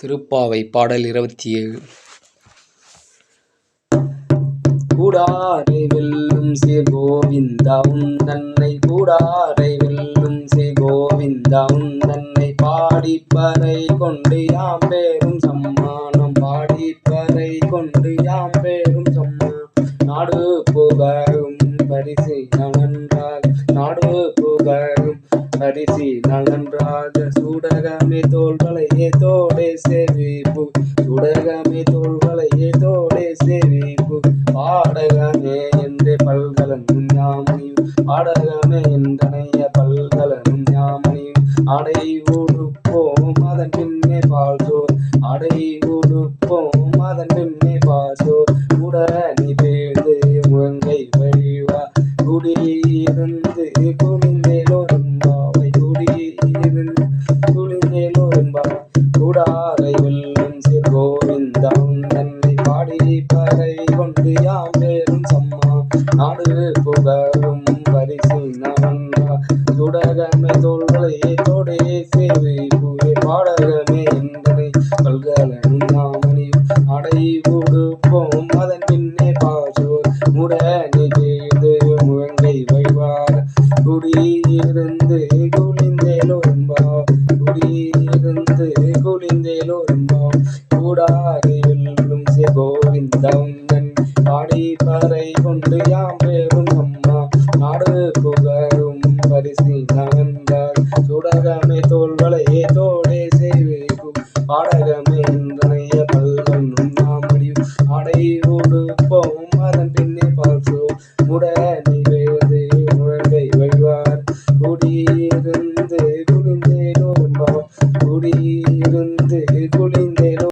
திருப்பாவை பாடல் இருபத்தி ஏழு கூடாரை வெல்லும் சே கோவிந்தா தன்னை கூடாரை வெல்லும் சே கோவிந்தாவும் தன்னை பாடிப்பறை கொண்டு யாம் பேரும் சம்மானம் பாடிப்பறை கொண்டு யாம் பேரும் சம்மானம் நாடு புகழும் பரிசு நன்றால் நாடு புகழும் பரிசி நலன்றாக சுடகமே தோள்களையே தோடே சேவிப்பு. சுடகமே தோள்களையே தோடே சேவிப்பு. பாடகமே என்று பல்கலனும் ஞாமணியும் பாடகமே என்றனைய பல்கலனும் ஞாமணியும் அடை உடுப்போம் அதன் பின்னே பால்சோர். அடை உடுப்போம் அதன் பின்னே பாசோ உடனி பேர்ந்து முகங்கை வழிவா. குடியிருந்து குனிந்தேலோரும் குடியிருந்து குனிந்தேலோரும் என்பார். கூடாரை வெல்லும் சிறு கோவிந்தம் தன்னை பாடி பறை கொண்டு யாம் பேரும் சம்மா. நாடு புகழும் பரிசு நன்றா துடகமே தோள்களை தோடே சேவை புகை பாடகமே என்பதை பல்கலனும் நாம் கூடாரை வெல்லும் சே கோவிந்தம் பாடி பறை கொண்டு யாம் பேரும் அம்மா. நாடு புகழும் பரிசு நகர்ந்தார் சுடகமே தோள்களையே தோடே செய்வேக்கும் பாடகமே என்றனைய பல்கண்ணும் நாமடியும் அடை உடுப்போம் அதன் பின்னே பார்சோ முடனி